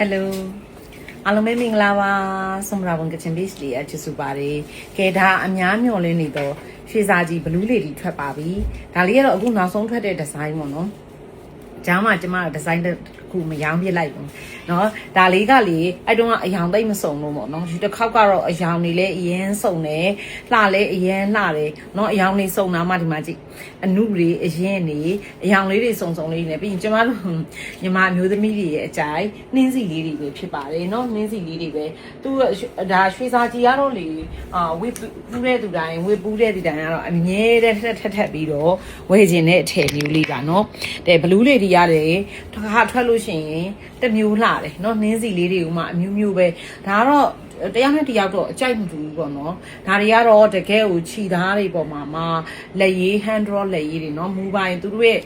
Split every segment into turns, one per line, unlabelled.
Hello အားလုံးပဲမင်္ဂလာပါဆွမ်ရာဝန်ကချင်ဘစ်လေးအချစ်စုပါတယ်ကဲဒါအများမျှော်လင့်နေတော့ရွှေစာကြီးဘလူးလေးတွေထွက်ပါပြီဒါလေးကတော့အခုနောက်ဆုံးထွက်တဲ့ဒီဇိုင်းပေါ့နော်ဂျားမှာကျမဒီဇိုင်းတစ် ခုမရောင်းပြလိုက်ဘူးเนาะဒါလေးကလေအဲ့တုန်းကအယောင်သိမ့်မစုံလို့ပေါ့နော်ဒီတစ်ခေါက်ကတော့အယောင်တွေလည်းအရင်စုံတယ်လှလည်းအရင်လှတယ်เนาะအယောင်လေးစုံတာမှဒီမှာကြည့်အနုတွေအရင်နေအယောင်လေးတွေစုံစုံလေးနေပြီးရင်ကျမတို့ညီမမျိုးသမီးတွေရဲ့အကြိုက်နှင်းစီလေးတွေပဲဖြစ်ပါတယ်เนาะနှင်းစီလေးတွေပဲသူဒါရွှေစာကြီးကတော့လေအာဝေးပူးတဲ့သူတိုင်းဝေးပူးတဲ့သူတိုင်းကတော့အမြဲတမ်းထက်ထက်ထက်ပြီးတော့ဝယ်ခြင်းတဲ့အထည်မျိုးလေးပါเนาะတဲ့ဘလူးလေးတွေရတယ်တစ်ခါထွက်လို့ ရှိရင်တစ်မျိုးလှတယ်เนาะနှင်းစီလေးတွေကမှအမျိုးမျိုးပဲဒါကတော့တရားနဲ့တရားတော့အကြိုက်မတူဘူးပေါ့နော်ဒါတွေကတော့တကယ်ကိုခြီသားတွေပေါ်မှာမှလက်ရေး hand draw လက်ရေးတွေเนาะမူပိုင်သူတို့ရဲ့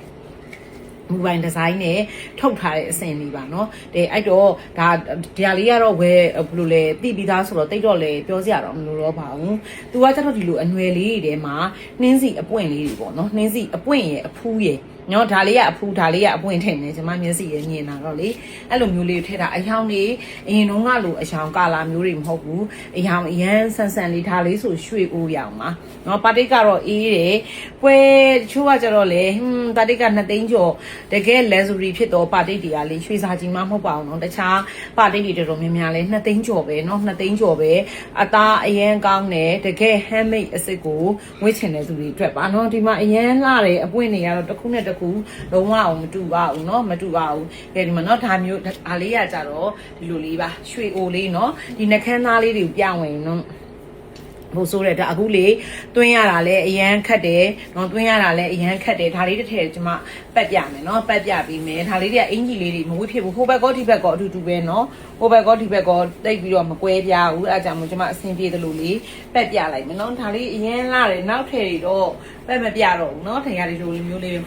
မူပိုင်ဒီဇိုင်းနဲ့ထုတ်ထားတဲ့အဆင်လေးပါเนาะတဲ့အဲ့တော့ဒါဒီဟာလေးကတော့ဝယ်ဘယ်လိုလဲတိပြီးသားဆိုတော့တိတ်တော့လေပြောစရာတော့မလိုတော့ပါဘူးသူကကျတော့ဒီလိုအနွယ်လေးတွေထဲမှာနှင်းစီအပွင့်လေးတွေပေါ့เนาะနှင်းစီအပွင့်ရဲ့အဖူးရဲ့ နော်ဒါလေးကအဖူးဒါလေးကအပွင့်ထည့်နေကျွန်မမျက်စိရဲ့မြင်တာတော့လေအဲ့လိုမျိုးလေးထည့်တာအယောင်နေအရင်တုန်းကလိုအယောင်ကာလာမျိုးတွေမဟုတ်ဘူးအယောင်အရန်ဆန်ဆန်လေးဒါလေးဆိုရွှေအိုးရောင်ပါနော်ပါတိတ်ကတော့အေးတယ်ပွဲတချို့ကကြတော့လေဟွန်းပါတိတ်က2သိန်းကျော်တကယ် luxury ဖြစ်တော့ပါတိတ်တွေကလေရွှေစာကြီးမှမဟုတ်ပါဘူးနော်တခြားပါတိတ်တွေတော်တော်များများလေ2သိန်းကျော်ပဲနော်2သိန်းကျော်ပဲအသားအရန်ကောင်းတယ်တကယ် handmade အစ်စ်ကိုဝှေ့ချင်တဲ့သူတွေအတွက်ပါနော်ဒီမှာအရန်လှတယ်အပွင့်တွေကတော့တစ်ခုနဲ့တစ်ခုလုံးဝအောင်မတူပါဘူးเนาะမတူပါဘူးကဲဒီမှာเนาะဒါမျိုးဒါလေးကကြတော့ဒီလိုလေးပါရွှေအိုလေးเนาะဒီနှခမ်းသားလေးတွေကိုပြောင်းဝင်เนาะ ဟိုဆိုတဲ့ဒါအခုလေတွင်းရတာလဲအရန်ခတ်တယ်နော်တွင်းရတာလဲအရန်ခတ်တယ်ဒါလေးတစ်ထည့်ကျွန်မပတ်ပြမယ်နော်ပတ်ပြပြီးမယ်ဒါလေးတွေကအင်ကြီးလေးတွေမဝေ့ဖြစ်ဘူးဟိုဘက်ကောဒီဘက်ကောအတူတူပဲနော်ဟိုဘက်ကောဒီဘက်ကောတိတ်ပြီးတော့မကွဲပြားဘူးအဲအကြောင်းမို့ကျွန်မအဆင်ပြေတယ်လို့လေပတ်ပြလိုက်မယ်နော်ဒါလေးအရန်လာတယ်နောက်ထည့်တွေတော့ပတ်မပြတော့ဘူးနော်ထိုင်ရတဲ့လိုမျိုးလေးဒီ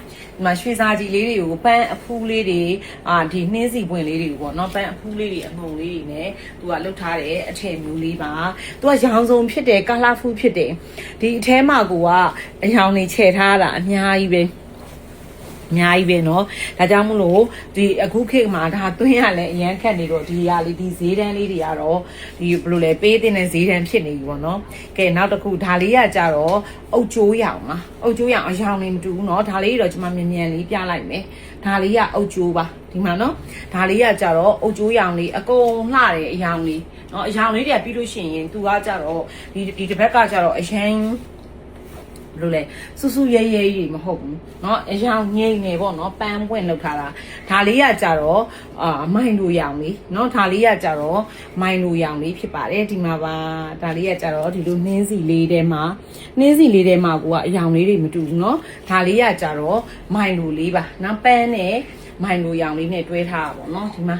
မှာရွှေစားကြီးလေးတွေကိုပန်းအဖူးလေးတွေအာဒီနှင်းစီပွင့်လေးတွေကိုပေါ့နော်ပန်းအဖူးလေးတွေအမုံလေးတွေနဲ့သူကလှုပ်ထားတဲ့အထည်မျိုးလေးပါသူကရောင်စုံဖြစ်တယ်ကာလာဖူးဖြစ်တယ်ဒီအထဲမှာကိုကအယောင်နေခြေထားတာအများကြီးပဲ အများကြီးပဲเนาะဒါကြောင့်မလို့ဒီအခုခေတ်မှာဒါသွင်းရလဲအရန်ခက်နေတော့ဒီဟာလေးဒီဈေးတန်းလေးတွေကတော့ဒီဘယ်လိုလဲပေးတဲ့ဈေးတန်းဖြစ်နေပြီပေါ့เนาะကဲနောက်တစ်ခုဒါလေးကကြတော့အုတ်ကျိုးရောင်ပါအုတ်ကျိုးရောင်အရောင်နေမတူဘူးเนาะဒါလေးတော့ကျွန်မမြန်မြန်လေးပြလိုက်မယ်ဒါလေးကအုတ်ကျိုးပါဒီမှာเนาะဒါလေးကကြတော့အုတ်ကျိုးရောင်လေးအကုန်လှတယ်အရောင်လေးเนาะအရောင်လေးတွေကပြီးလို့ရှိရင်သူကကြတော့ဒီဒီတစ်ဘက်ကကြတော့အရန် ဘယ်လိုလဲစူးစူးရဲရဲကြီးမဟုတ်ဘူးเนาะအရောင်ငိမ့်နေပေါ့เนาะပန်းပွင့်လောက်ထားတာဒါလေးကကြတော့အာမိုင်လိုရောင်လေးเนาะဒါလေးကကြတော့မိုင်လိုရောင်လေးဖြစ်ပါတယ်ဒီမှာပါဒါလေးကကြတော့ဒီလိုနှင်းစီလေးထဲမှာနှင်းစီလေးထဲမှာကိုကအရောင်လေးတွေမတူဘူးเนาะဒါလေးကကြတော့မိုင်လိုလေးပါနော်ပန်းနဲ့မိုင်လိုရောင်လေးနဲ့တွဲထားတာပေါ့เนาะဒီမှာ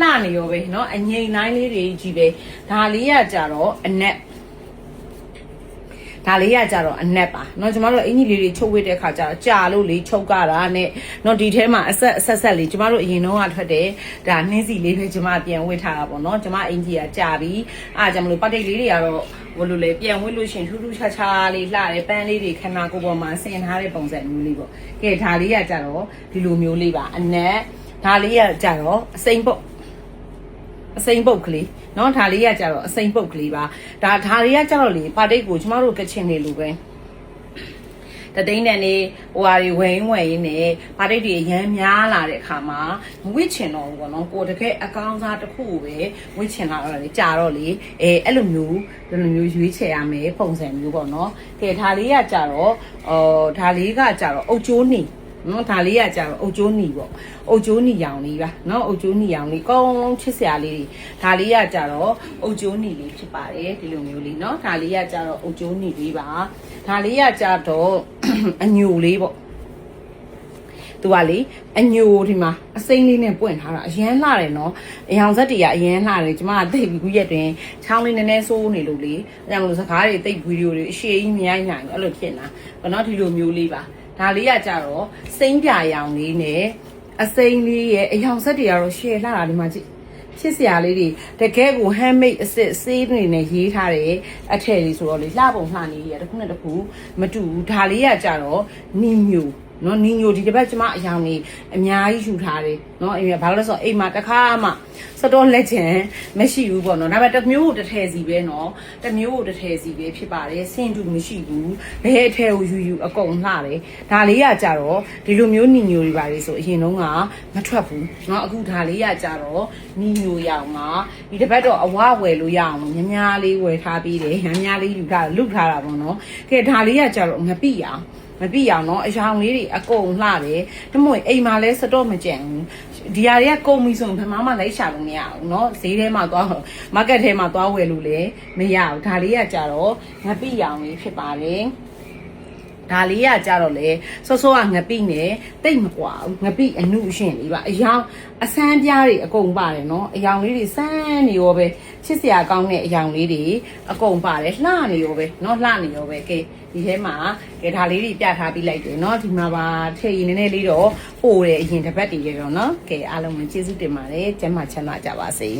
လှနေရောပဲเนาะအငိမ့်တိုင်းလေးတွေကြီးပဲဒါလေးကကြတော့အနက် ဒါလေးကကြတော့အနက်ပါเนาะကျမတို့အင်ကြီးလေးတွေချုပ်ဝေးတဲ့ခါကျတော့ကြာလို့လေချုပ်ကြတာနဲ့เนาะဒီထဲမှာအဆက်အဆက်ဆက်လေးကျမတို့အရင်တော့ကထွက်တယ်ဒါနှင်းစီလေးပဲကျမပြန်ဝေးထားတာပေါ့เนาะကျမအင်ကြီးကကြာပြီအားကြောင့်မလို့ပတ်တိတ်လေးတွေကတော့ဘလို့လေပြန်ဝေးလို့ရှရင်ထူးထူးခြားခြားလေးလှတယ်ပန်းလေးတွေခဏကိုယ်ပေါ်မှာဆင်ထားတဲ့ပုံစံမျိုးလေးပေါ့ကဲဒါလေးကကြတော့ဒီလိုမျိုးလေးပါအနက်ဒါလေးကကြတော့အစိမ့်ပုတ် အစိမ့်ပုတ်ကလေးเนาะဒါလေးကကြတော့အစိမ့်ပုတ်ကလေးပါဒါဒါလေးကကြတော့လေပါတိတ်ကိုကျမတို့ကချင်နေလို့ပဲတသိန်းတန်နေဟိုဟာတွေဝယ်ရင်းဝယ်ရင်းနဲ့ပါတိတ်တွေရမ်းများလာတဲ့အခါမှာမဝစ်ချင်တော့ဘူးပေါ့နော်ကိုတကယ်အကောင်းစားတစ်ခုကိုပဲဝစ်ချင်လာတော့လေကြာတော့လေအဲအဲ့လိုမျိုးဒီလိုမျိုးရွေးချယ်ရမယ်ပုံစံမျိုးပေါ့နော်ကဲဒါလေးကကြာတော့အော်ဒါလေးကကြာတော့အုတ်ကျိုးနေ နော်ဒါလေးကကြာတော့အုတ်ကျိုးနီပေါ့အုတ်ကျိုးနီရောင်လေးပါနော်အုတ်ကျိုးနီရောင်လေးကောင်းလုံးချစ်စရာလေးတွေဒါလေးကကြာတော့အုတ်ကျိုးနီလေးဖြစ်ပါတယ်ဒီလိုမျိုးလေးနော်ဒါလေးကကြာတော့အုတ်ကျိုးနီလေးပါဒါလေးကကြာတော့အညိုလေးပေါ့သူကလေအညိုဒီမှာအစိမ့်လေးနဲ့ပွင့်ထားတာအရန်လှတယ်နော်အယောင်ဆက်တွေကအရန်လှတယ်ကျမကသိပြီးခုရက်တွင်ချောင်းလေးနည်းနည်းစိုးနေလို့လေအဲကြောင့်မလို့စကားတွေတိတ်ဗီဒီယိုတွေအရှိကြီးမြိုင်းညာအဲ့လိုဖြစ်နေတာဘာနော်ဒီလိုမျိုးလေးပါ ဒါလေးကကြတော့စိမ့်ပြရောင်လေးနဲ့အစိမ့်လေးရဲ့အယောင်ဆက်တွေကတော့ရှယ်လှတာဒီမှာကြည့်ချစ်စရာလေးတွေတကယ်ကို handmade အစ်စ်ဆေးတွေနဲ့ရေးထားတဲ့အထည်လေးဆိုတော့လေလှပုံလှနေရတခုနဲ့တခုမတူဘူးဒါလေးကကြတော့နီမျိုး နော်နီညိုဒီတစ်ပတ်ကျမအယောင်ကြီးအများကြီးယူထားတယ်နော်အိမ်ကဘာလို့လဲဆိုတော့အိမ်မှာတစ်ခါမှစတော့လက်ချင်မရှိဘူးပေါ့နော်ဒါပေမဲ့တစ်မျိုးကိုတစ်ထည်စီပဲနော်တစ်မျိုးကိုတစ်ထည်စီပဲဖြစ်ပါတယ်ဆင်တူမရှိဘူးဘယ်အထည်ကိုယူယူအကုန်လှတယ်ဒါလေးကကြတော့ဒီလိုမျိုးနီညိုတွေပါလေဆိုအရင်တုန်းကမထွက်ဘူးနော်အခုဒါလေးကကြတော့နီညိုရောင်ကဒီတစ်ပတ်တော့အဝဝယ်လို့ရအောင်ညများလေးဝယ်ထားပြီးတယ်ညများလေးယူထားလုထားတာပေါ့နော်ကဲဒါလေးကကြတော့ငပိအောင် မပြအောင်เนาะအယောင်လေးတွေအကုန်လှတယ်တမို့အိမ်မှာလဲစတော့မကြံဘူးဒီဟာတွေကကုန်ပြီဆိုရင်ဘယ်မှမလိုက်ရှာလို့မရဘူးเนาะဈေးထဲမှာသွားမားကတ်ထဲမှာသွားဝယ်လို့လည်းမရဘူးဒါလေးကကြတော့ငပိအောင်လေးဖြစ်ပါတယ် ဒါလေးကကြတော့လေစောစောကငပိနဲ့တိတ်မကွာဘူးငပိအနုရှင်လေးပါအယောင်အစမ်းပြားတွေအကုန်ပါတယ်နော်အယောင်လေးတွေစမ်းနေရောပဲချစ်စရာကောင်းတဲ့အယောင်လေးတွေအကုန်ပါတယ်လှနေရောပဲနော်လှနေရောပဲကဲဒီထဲမှာကဲဒါလေးတွေပြထားပြီးလိုက်တယ်နော်ဒီမှာပါထည့်ရင်နည်းနည်းလေးတော့ပို့တယ်အရင်တစ်ပတ်တည်းရောနော်ကဲအားလုံးကိုကျေးဇူးတင်ပါတယ်ကျမ်းမာချမ်းသာကြပါစေ